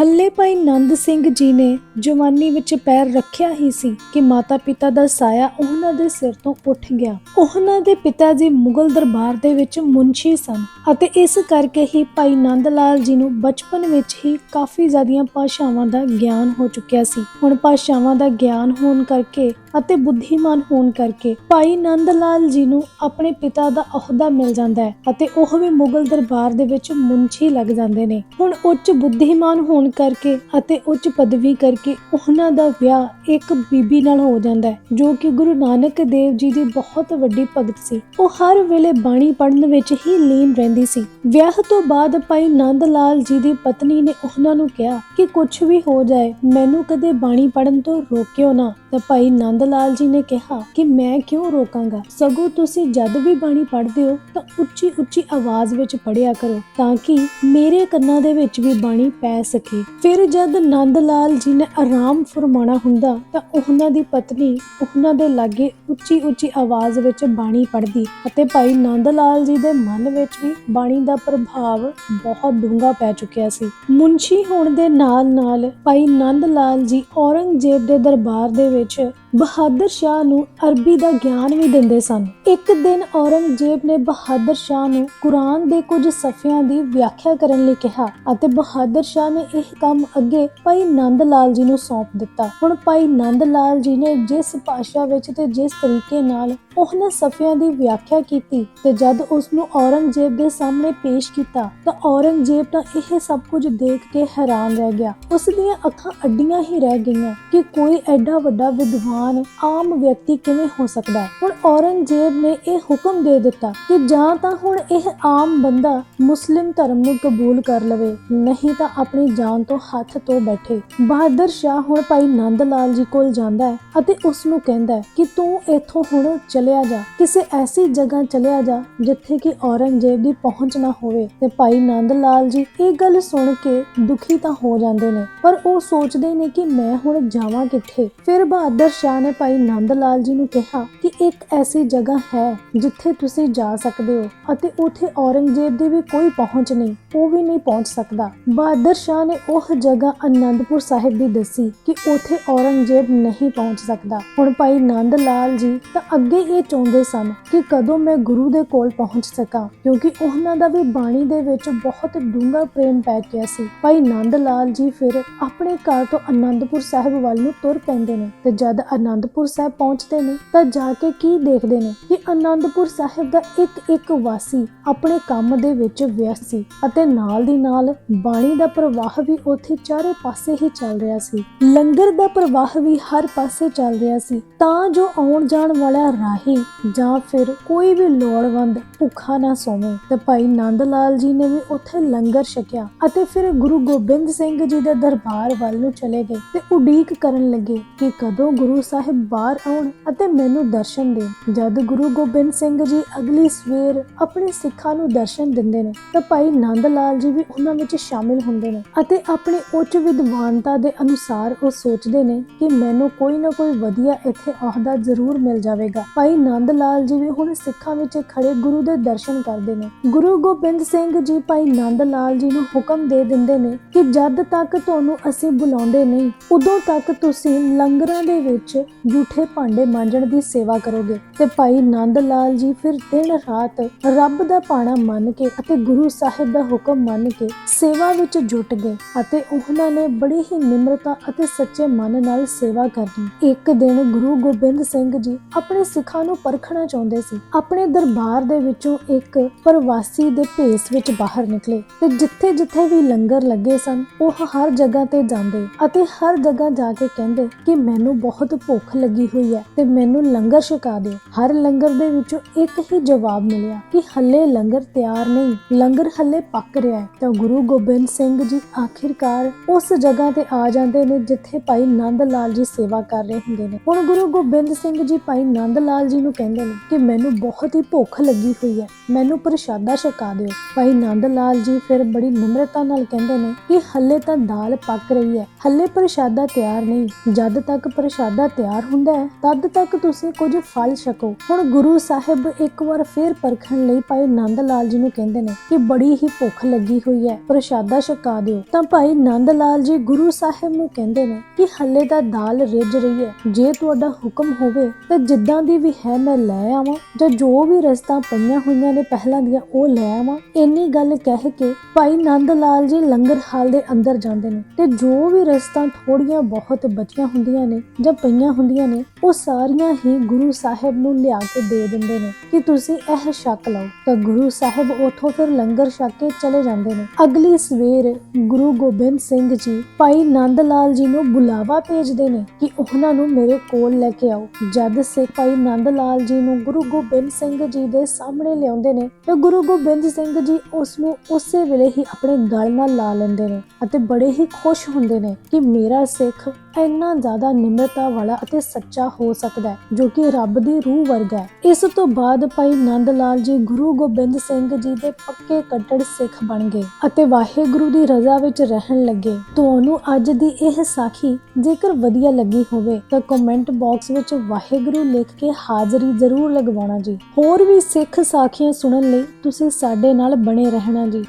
ਹੱਲੇ ਭਾਈ ਨੰਦ ਸਿੰਘ ਜੀ ਨੇ ਜਵਾਨੀ ਵਿੱਚ ਪੈਰ ਰੱਖਿਆ ਹੀ ਸੀ ਕਿ ਮਾਤਾ-ਪਿਤਾ ਦਾ ਸਾਇਆ ਉਹਨਾਂ ਦੇ ਸਿਰ ਤੋਂ ਉੱਠ ਗਿਆ। ਉਹਨਾਂ ਦੇ ਪਿਤਾ ਜੀ ਮੁਗਲ ਦਰਬਾਰ ਦੇ ਵਿੱਚ ਮੁੰਸ਼ੀ ਸਨ ਅਤੇ ਇਸ ਕਰਕੇ ਹੀ ਭਾਈ ਨੰਦ ਲਾਲ ਜੀ ਨੂੰ ਬਚਪਨ ਵਿੱਚ ਹੀ ਕਾਫੀ ਜ਼ਿਆਦੀਆਂ ਭਾਸ਼ਾਵਾਂ ਦਾ ਗਿਆਨ ਹੋ ਚੁੱਕਿਆ ਸੀ। ਹੁਣ ਭਾਸ਼ਾਵਾਂ ਦਾ ਗਿਆਨ ਹੋਣ ਕਰਕੇ ਅਤੇ ਬੁੱਧੀਮਾਨ ਹੋਣ ਕਰਕੇ ਭਾਈ ਨੰਦ ਲਾਲ ਜੀ ਨੂੰ ਆਪਣੇ ਪਿਤਾ ਦਾ ਅਹੁਦਾ ਮਿਲ ਜਾਂਦਾ ਹੈ ਅਤੇ ਉਹ ਵੀ ਮੁਗਲ ਦਰਬਾਰ ਦੇ ਵਿੱਚ ਮੁੰਸ਼ੀ ਲੱਗ ਜਾਂਦੇ ਨੇ। ਹੁਣ ਉੱਚ ਬੁੱਧੀਮਾਨ ਹੋਣ ਕਰਕੇ ਅਤੇ ਉੱਚ ਪਦਵੀ ਕਰਕੇ ਉਹਨਾਂ ਦਾ ਵਿਆਹ ਇੱਕ ਬੀਬੀ ਨਾਲ ਹੋ ਜਾਂਦਾ ਹੈ, ਜੋ ਕਿ ਗੁਰੂ ਨਾਨਕ ਦੇਵ ਜੀ ਦੀ ਬਹੁਤ ਵੱਡੀ ਭਗਤ ਸੀ। ਉਹ ਹਰ ਵੇਲੇ ਬਾਣੀ ਪੜ੍ਹਨ ਵਿੱਚ ਹੀ ਲੀਨ ਰਹਿੰਦੀ ਸੀ। ਵਿਆਹ ਤੋਂ ਬਾਅਦ ਭਾਈ ਨੰਦ ਲਾਲ ਜੀ ਦੀ ਪਤਨੀ ਨੇ ਉਹਨਾਂ ਨੂੰ ਕਿਹਾ ਕਿ ਕੁਝ ਵੀ ਹੋ ਜਾਏ, ਮੈਨੂੰ ਕਦੇ ਬਾਣੀ ਪੜ੍ਹਨ ਤੋਂ ਰੋਕਿਓ ਨਾ। ਤਾਂ ਭਾਈ ਨੰਦ ਲਾਲ ਜੀ ਨੇ ਕਿਹਾ ਕਿ ਮੈਂ ਕਿਉਂ ਰੋਕਾਂਗਾ? ਸਗੋਂ ਤੁਸੀਂ ਜਦ ਵੀ ਬਾਣੀ ਪੜ੍ਹਦੇ ਹੋ ਤਾਂ ਉੱਚੀ ਉੱਚੀ ਆਵਾਜ਼ ਵਿੱਚ ਪੜ੍ਹਿਆ ਕਰੋ ਤਾਂ ਕਿ ਮੇਰੇ ਕੰਨਾਂ ਦੇ ਵਿੱਚ ਵੀ ਬਾਣੀ ਪੈ ਸਕੇ। ਫਿਰ ਜਦ ਨੰਦ ਲਾਲ ਜੀ ਨੇ ਆਰਾਮ ਫਰਮਾਉਣਾ ਹੁੰਦਾ ਤਾਂ ਉਹਨਾਂ ਦੀ ਪਤਨੀ ਉਹਨਾਂ ਦੇ ਲਾਗੇ ਉੱਚੀ ਉੱਚੀ ਆਵਾਜ਼ ਵਿੱਚ ਬਾਣੀ ਪੜ੍ਹਦੀ ਅਤੇ ਭਾਈ ਨੰਦ ਲਾਲ ਜੀ ਦੇ ਮਨ ਵਿੱਚ ਵੀ ਬਾਣੀ ਦਾ ਪ੍ਰਭਾਵ ਬਹੁਤ ਡੂੰਘਾ ਪੈ ਚੁੱਕਿਆ ਸੀ। ਮੁੰਸ਼ੀ ਹੋਣ ਦੇ ਨਾਲ ਨਾਲ ਭਾਈ ਨੰਦ ਲਾਲ ਜੀ ਔਰੰਗਜ਼ੇਬ ਦੇ ਦਰਬਾਰ ਦੇ ਵਿੱਚ ਬਹਾਦਰ ਸ਼ਾਹ ਨੂੰ ਅਰਬੀ ਦਾ ਗਿਆਨ ਵੀ ਦਿੰਦੇ ਸਨ। ਇੱਕ ਦਿਨ ਔਰੰਗਜ਼ੇਬ ਨੇ ਬਹਾਦਰ ਸ਼ਾਹ ਨੂੰ ਕੁਰਾਨ ਦੇ ਕੁਝ ਸਫ਼ਿਆਂ ਦੀ ਵਿਆਖਿਆ ਕਰਨ ਲਈ ਕਿਹਾ ਅਤੇ ਬਹਾਦਰ ਸ਼ਾਹ ਨੇ ਇਹ ਕੰਮ ਅੱਗੇ ਭਾਈ ਨੰਦ ਲਾਲ ਜੀ ਨੂੰ ਸੌਂਪ ਦਿੱਤਾ। ਹੁਣ ਭਾਈ ਨੰਦ ਲਾਲ ਜੀ ਨੇ ਜਿਸ ਭਾਸ਼ਾ ਵਿੱਚ ਤੇ ਜਿਸ ਤਰੀਕੇ ਨਾਲ ਉਹਨਾਂ ਸਫ਼ਿਆਂ ਦੀ ਵਿਆਖਿਆ ਕੀਤੀ ਤੇ ਜਦ ਉਸ ਨੂੰ ਔਰੰਗਜ਼ੇਬ ਦੇ ਸਾਹਮਣੇ ਪੇਸ਼ ਕੀਤਾ ਤਾਂ ਔਰੰਗਜ਼ੇਬ ਤਾਂ ਇਹ ਸਭ ਕੁਝ ਦੇਖ ਕੇ ਹੈਰਾਨ ਰਹਿ ਗਿਆ। ਉਸ ਦੀਆਂ ਅੱਖਾਂ ਅੱਡੀਆਂ ਹੀ ਰਹਿ ਗਈਆਂ ਕਿ ਕੋਈ ਐਡਾ ਵੱਡਾ ਵਿਦਵਾਨ ਆਮ ਵਿਅਕਤੀ ਕਿਵੇਂ ਹੋ ਸਕਦਾ ਹੈ? ਹੁਣ ਔਰੰਗਜ਼ੇਬ ਨੇ ਇਹ ਹੁਕਮ ਦੇ ਦਿੱਤਾ ਕਿ ਜਾਂ ਤਾਂ ਹੁਣ ਇਹ ਆਮ ਬੰਦਾ ਮੁਸਲਿਮ ਧਰਮ ਨੂੰ ਕਬੂਲ ਕਰ ਲਵੇ, ਨਹੀਂ ਤਾਂ ਆਪਣੀ ਜਾਨ ਤੋਂ ਹੱਥ ਧੋ ਬੈਠੇ। ਬਹਾਦਰ ਸ਼ਾਹ ਹੁਣ ਭਾਈ ਨੰਦ ਲਾਲ ਜੀ ਕੋਲ ਜਾਂਦਾ ਹੈ ਅਤੇ ਉਸ ਨੂੰ ਕਹਿੰਦਾ ਹੈ ਕਿ ਤੂੰ ਇੱਥੋਂ ਹੁਣ ਚਲਿਆ ਜਾ, ਕਿਸੇ ਐਸੀ ਜਗ੍ਹਾ ਚਲਿਆ ਜਾ ਜਿੱਥੇ ਕਿ ਔਰੰਗਜ਼ੇਬ ਦੀ ਪਹੁੰਚ ਨਾ ਹੋਵੇ। ਤੇ ਭਾਈ ਨੰਦ ਲਾਲ ਜੀ ਇਹ ਗੱਲ ਸੁਣ ਕੇ ਦੁਖੀ ਤਾਂ ਹੋ ਜਾਂਦੇ ਨੇ, ਪਰ ਉਹ ਸੋਚਦੇ ਨੇ ਕਿ ਮੈਂ ਹੁਣ ਜਾਵਾਂ ਕਿੱਥੇ? ਫਿਰ ਬਹਾਦਰ ਸ਼ਾਹ ਨੇ ਭਾਈ ਨੰਦ ਲਾਲ ਜੀ ਨੂੰ ਕਿਹਾ ਕਿ ਇੱਕ ਐਸੀ ਜਗ੍ਹਾ ਹੈ ਜਿੱਥੇ ਤੁਸੀਂ ਜਾ ਸਕਦੇ ਹੋ ਅਤੇ ਉੱਥੇ ਔਰੰਗਜ਼ੇਬ ਦੀ ਵੀ ਕੋਈ ਪਹੁੰਚ ਨਹੀਂ, ਉਹ ਵੀ ਨਹੀਂ ਪਹੁੰਚ ਸਕਦਾ। ਬਹਾਦਰ ਸ਼ਾਹ ਨੇ ਉਹ ਜਗ੍ਹਾ ਅਨੰਦਪੁਰ ਸਾਹਿਬ ਦੀ ਦੱਸੀ ਕਿ ਉੱਥੇ ਔਰੰਗਜ਼ੇਬ ਨਹੀਂ ਪਹੁੰਚ ਸਕਦਾ। ਹੁਣ ਭਾਈ ਨੰਦ ਲਾਲ ਜੀ ਤਾਂ ਅੱਗੇ ਇਹ ਚਾਹੁੰਦੇ ਸਨ ਕਿ ਕਦੋਂ ਮੈਂ ਗੁਰੂ ਦੇ ਕੋਲ ਪਹੁੰਚ ਸਕਾਂ, ਕਿਉਂਕਿ ਉਹਨਾਂ ਦਾ ਵੀ ਬਾਣੀ ਦੇ ਵਿੱਚ ਬਹੁਤ ਡੂੰਘਾ ਪ੍ਰੇਮ ਪੈ ਗਿਆ ਸੀ। ਭਾਈ ਨੰਦ ਲਾਲ ਜੀ ਫਿਰ ਆਪਣੇ ਘਰ ਤੋਂ ਅਨੰਦਪੁਰ ਸਾਹਿਬ ਵੱਲ ਨੂੰ ਤੁਰ ਪੈਂਦੇ ਨੇ ਤੇ ਜਦ ਅਨੰਦਪੁਰ ਸਾਹਿਬ ਪਹੁੰਚਦੇ ਨੇ ਤਾਂ ਜਾ ਕੇ ਕੀ ਦੇਖਦੇ ਨੇ? ਕਿ ਅਨੰਦਪੁਰ ਸਾਹਿਬ ਦਾ ਇੱਕ ਇੱਕ ਵਾਸੀ ਆਪਣੇ ਕੰਮ ਦੇ ਵਿੱਚ ਵਿਅਸਤ ਸੀ ਅਤੇ ਨਾਲ ਦੀ ਨਾਲ ਬਾਣੀ ਦਾ ਪ੍ਰਵਾਹ ਵੀ ਉੱਥੇ ਚਾਰੇ ਪਾਸੇ ਹੀ ਚੱਲ ਰਿਹਾ ਸੀ। ਲੰਗਰ ਦਾ ਪ੍ਰਵਾਹ ਵੀ ਹਰ ਪਾਸੇ ਚੱਲ ਰਿਹਾ ਸੀ। ਤਾਂ ਜੋ ਆਉਣ ਜਾਣ ਵਾਲਾ ਰਾਹੀ ਜਾਂ ਫਿਰ ਕੋਈ ਵੀ ਲੋੜਵੰਦ ਭੁੱਖਾ ਨਾ ਸੋਵੇ। ਤੇ ਭਾਈ ਨੰਦ ਲਾਲ ਜੀ ਨੇ ਵੀ ਉੱਥੇ ਲੰਗਰ ਛਕਿਆ ਅਤੇ ਫਿਰ ਗੁਰੂ ਗੋਬਿੰਦ ਸਿੰਘ ਜੀ ਦੇ ਦਰਬਾਰ ਵੱਲ ਨੂੰ ਚਲੇ ਗਏ ਤੇ ਉਡੀਕ ਕਰਨ ਲੱਗੇ ਕਿ ਕਦੋਂ ਗੁਰੂ ਸਾਹਿਬ ਬਾਹਰ ਆਉਣ ਅਤੇ ਮੈਨੂੰ ਦਰਸ਼ਨ ਦੇਣ। ਜਦ ਗੁਰੂ ਗੋਬਿੰਦ ਸਿੰਘ ਜੀ ਅਗਲੀ ਸਵੇਰ ਆਪਣੇ ਸਿੱਖਾਂ ਨੂੰ ਦਰਸ਼ਨ ਦਿੰਦੇ ਨੇ, ਤਾਂ ਭਾਈ ਨੰਦ ਲਾਲ ਜੀ ਵੀ ਉਹਨਾਂ ਵਿੱਚ ਸ਼ਾਮਿਲ ਹੁੰਦੇ ਨੇ ਅਤੇ ਆਪਣੇ ਉੱਚ ਵਿਦਵਾਨਤਾ ਦੇ ਅਨੁਸਾਰ ਉਹ ਸੋਚਦੇ ਨੇ ਕਿ ਮੈਨੂੰ ਕੋਈ ਨਾ ਕੋਈ ਵਧੀਆ ਇੱਥੇ ਅਹੁਦਾ ਜ਼ਰੂਰ ਮਿਲ ਜਾਵੇਗਾ। ਭਾਈ ਨੰਦ ਲਾਲ ਜੀ ਵੀ ਹੁਣ ਸਿੱਖਾਂ ਵਿੱਚ ਖੜੇ ਗੁਰੂ ਦੇ ਦਰਸ਼ਨ ਕਰਦੇ ਨੇ। ਗੁਰੂ ਗੋਬਿੰਦ ਸਿੰਘ ਜੀ ਭਾਈ ਨੰਦ ਲਾਲ ਜੀ ਨੂੰ ਹੁਕਮ ਦੇ ਦਿੰਦੇ ਨੇ ਕਿ ਜਦ ਤੱਕ ਤੁਹਾਨੂੰ ਅਸੀਂ ਬੁਲਾਉਂਦੇ ਨਹੀਂ, ਉਦੋਂ ਤੱਕ ਤੁਸੀਂ ਲੰਗਰਾਂ ਦੇ ਵਿੱਚ ਝੂਠੇ ਭਾਂਡੇ ਮਾਂਜਣ ਦੀ ਸੇਵਾ ਕਰੋਗੇ। ਤੇ ਭਾਈ ਨੰਦ ਲਾਲ ਜੀ ਫਿਰ ਦਿਨ ਰਾਤ ਰੱਬ ਦਾ ਪਾਣਾ ਮੰਨ ਕੇ ਅਤੇ ਗੁਰੂ ਸਾਹਿਬ ਦਾ ਹੁਕਮ ਮੰਨ ਕੇ ਸੇਵਾ ਵਿੱਚ ਜੁਟ ਗਏ ਅਤੇ ਉਹਨਾਂ ਨੇ ਬੜੀ ਹੀ ਨਿਮਰਤਾ ਅਤੇ ਸੱਚੇ ਮਨ ਨਾਲ ਸੇਵਾ ਕਰਨੀ। ਇੱਕ ਦਿਨ ਗੁਰੂ ਗੋਬਿੰਦ ਸਿੰਘ ਜੀ ਆਪਣੇ ਸਿੱਖਾਂ ਨੂੰ ਪਰਖਣਾ ਚਾਹੁੰਦੇ ਸੀ। ਆਪਣੇ ਦਰਬਾਰ ਦੇ ਵਿੱਚੋਂ ਇੱਕ ਪ੍ਰਵਾਸੀ ਦੇ ਭੇਸ ਵਿੱਚ ਬਾਹਰ ਨਿਕਲੇ ਤੇ ਜਿੱਥੇ ਜਿੱਥੇ ਵੀ ਲੰਗਰ ਲੱਗੇ ਸਨ, ਉਹ ਹਰ ਜਗ੍ਹਾ ਤੇ ਜਾਂਦੇ ਅਤੇ ਹਰ ਜਗ੍ਹਾ ਜਾ ਕੇ ਕਹਿੰਦੇ ਕਿ ਮੈਨੂੰ ਬਹੁਤ ਭੁੱਖ ਲੱਗੀ ਹੋਈ ਹੈ ਤੇ ਮੈਨੂੰ ਲੰਗਰ ਛਕਾ ਦਿਓ। ਹਰ ਲੰਗਰ ਦੇ ਵਿੱਚੋਂ ਇੱਕ ਹੀ ਜਵਾਬ ਮਿਲਿਆ ਕਿ ਹੱਲੇ ਲੰਗਰ ਤਿਆਰ ਨਹੀਂ। ਲੰਗਰ ਹੱਲੇ ਪੱਕ ਰਿਹਾ ਹੈ। ਤਾਂ ਗੁਰੂ ਗੋਬਿੰਦ ਸਿੰਘ ਜੀ ਆਖਿਰਕਾਰ ਉਸ ਜਗ੍ਹਾ ਤੇ ਆ ਜਾਂਦੇ ਨੇ ਜਿੱਥੇ ਭਾਈ ਨੰਦ ਲਾਲ ਜੀ ਸੇਵਾ ਕਰ ਰਹੇ ਹੁੰਦੇ ਨੇ। ਹੁਣ ਗੁਰੂ ਗੋਬਿੰਦ ਸਿੰਘ ਜੀ ਭਾਈ ਨੰਦ ਲਾਲ ਜੀ ਨੂੰ ਕਹਿੰਦੇ ਨੇ ਕਿ ਮੈਨੂੰ ਬਹੁਤ ਹੀ ਭੁੱਖ ਲੱਗੀ ਹੋਈ ਹੈ। ਮੈਨੂੰ ਪ੍ਰਸ਼ਾਦਾ ਛਕਾ ਦਿਓ। ਭਾਈ ਨੰਦ ਲਾਲ ਜੀ ਫਿਰ ਬੜੀ ਨਿਮਰਤਾ ਨਾਲ ਕਹਿੰਦੇ ਨੇ ਕਿ ਹੱਲੇ ਤਾਂ ਦਾਲ ਪੱਕ ਰਹੀ ਹੈ। ਹੱਲੇ ਪ੍ਰਸ਼ਾਦਾ ਤਿਆਰ ਨਹੀਂ। ਜਦ ਤੱਕ ਪ੍ਰਸ਼ਾਦਾ ਤਿਆਰ ਹੁੰਦਾ ਹੈ, ਤਦ ਤੱਕ ਤੁਸੀਂ ਕੁਝ ਫਲ ਛਕੋ। ਹੁਣ ਗੁਰੂ ਸਾਹਿਬ ਇੱਕ ਵਾਰ ਫੇਰ ਪਰਖਣ ਲਈ ਭਾਈ ਨੰਦ ਲਾਲ ਜੀ ਨੂੰ ਕਹਿੰਦੇ ਨੇ ਕਿ ਬੜੀ ਹੀ ਭੁੱਖ ਲੱਗੀ ਹੋਈ ਹੈ, ਪ੍ਰਸ਼ਾਦਾ ਛਕਾ ਦਿਓ। ਤਾਂ ਭਾਈ ਨੰਦ ਲਾਲ ਜੀ ਗੁਰੂ ਸਾਹਿਬ ਨੂੰ ਕਹਿੰਦੇ ਨੇ ਕਿ ਹੱਲੇ ਤਾਂ ਦਾਲ ਰਿੱਝ ਰਹੀ ਹੈ, ਜੇ ਤੁਹਾਡਾ ਹੁਕਮ ਹੋਵੇ ਤਾਂ ਜਿੱਦਾਂ ਦੀ ਵੀ ਹੈ ਮੈਂ ਲੈ ਆਵਾਂ, ਜਾਂ ਜੋ ਵੀ ਰਸਤਾ ਪਈਆਂ ਹੋਈਆਂ ਨੇ ਪਹਿਲਾਂ ਦੀਆਂ ਉਹ ਲੈ ਆਵਾਂ। ਇੰਨੀ ਗੱਲ ਕਹਿ ਕੇ ਭਾਈ ਨੰਦ ਲਾਲ ਜੀ ਲੰਗਰ ਹਾਲ ਦੇ ਅੰਦਰ ਜਾਂਦੇ ਨੇ ਤੇ ਜੋ ਵੀ ਰਸਤਾ ਥੋੜੀਆਂ ਬਹੁਤ ਬਚੀਆਂ ਹੁੰਦੀਆਂ ਨੇ ਜਾਂ ਪਈਆਂ ਹੁੰਦੀਆਂ ਨੇ ਉਹ ਸਾਰੀਆਂ ਹੀ ਗੁਰੂ ਸਾਹਿਬ ਨੂੰ ਲਿਆ ਕੇ ਦੇ ਦਿੰਦੇ ਨੇ ਕਿ ਤੁਸੀਂ ਇਹ ਸ਼ੱਕ ਲਓ। ਤਾਂ ਗੁਰੂ ਸਾਹਿਬ ਉਥੋਂ ਫਿਰ ਲੰਗਰ ਛਕ ਕੇ ਚਲੇ ਜਾਂਦੇ ਨੇ। ਅਗਲੀ ਸਵੇਰ ਗੁਰੂ ਗੋਬਿੰਦ ਸਿੰਘ ਜੀ ਭਾਈ ਨੰਦ ਲਾਲ ਜੀ ਨੂੰ ਬੁਲਾਵਾ ਭੇਜਦੇ ਨੇ ਕਿ ਉਹਨਾਂ ਨੂੰ ਮੇਰੇ ਕੋਲ ਲੈ ਕੇ ਆਓ। ਜਦ ਸਿੱਖ ਭਾਈ ਨੰਦ ਲਾਲ ਜੀ ਨੂੰ ਗੁਰੂ ਗੋਬਿੰਦ ਸਿੰਘ ਜੀ ਦੇ ਸਾਹਮਣੇ ਲਿਆਉਂਦੇ ਨੇ, ਤਾਂ ਗੁਰੂ ਗੋਬਿੰਦ ਸਿੰਘ ਜੀ ਉਸ ਨੂੰ ਉਸੇ ਵੇਲੇ ਹੀ ਆਪਣੇ ਗਲ ਨਾਲ ਲਾ ਲੈਂਦੇ ਨੇ ਅਤੇ ਬੜੇ ਹੀ ਖੁਸ਼ ਹੁੰਦੇ ਨੇ ਕਿ ਮੇਰਾ ਸਿੱਖ ਇੰਨਾ ਜ਼ਿਆਦਾ ਨਿਮਰਤਾ ਵਾਲਾ ਅਤੇ ਸੱਚਾ ਹੋ ਸਕਦਾ ਹੈ, ਜੋ ਕਿ ਰੱਬ ਦੀ ਰੂਹ ਵਰਗਾ ਹੈ। ਇਸ ਤੋਂ ਬਾਅਦ ਭਾਈ ਨੰਦ ਲਾਲ ਜੀ ਗੁਰੂ ਗੋਬਿੰਦ ਸਿੰਘ ਜੀ ਦੇ ਪੱਕੇ ਕੱਟੜ ਸਿੱਖ ਬਣ ਗਏ ਅਤੇ ਵਾਹਿਗੁਰੂ ਦੀ ਰਜ਼ਾ ਵਿੱਚ ਰਹਿਣ ਲੱਗੇ। ਤੁਹਾਨੂੰ ਅੱਜ ਦੀ ਇਹ ਸਾਖੀ ਜੇਕਰ ਵਧੀਆ ਲੱਗੀ ਹੋਵੇ, ਤਾਂ ਕਮੈਂਟ ਬਾਕਸ ਵਿੱਚ ਵਾਹਿਗੁਰੂ ਲਿਖ ਕੇ ਹਾਜ਼ਰੀ ਜ਼ਰੂਰ ਲਗਵਾਉਣਾ ਜੀ। ਹੋਰ ਵੀ ਸਿੱਖ ਸਾਖੀਆਂ ਸੁਣਨ ਲਈ ਤੁਸੀਂ ਸਾਡੇ ਨਾਲ ਬਣੇ ਰਹਿਣਾ ਜੀ।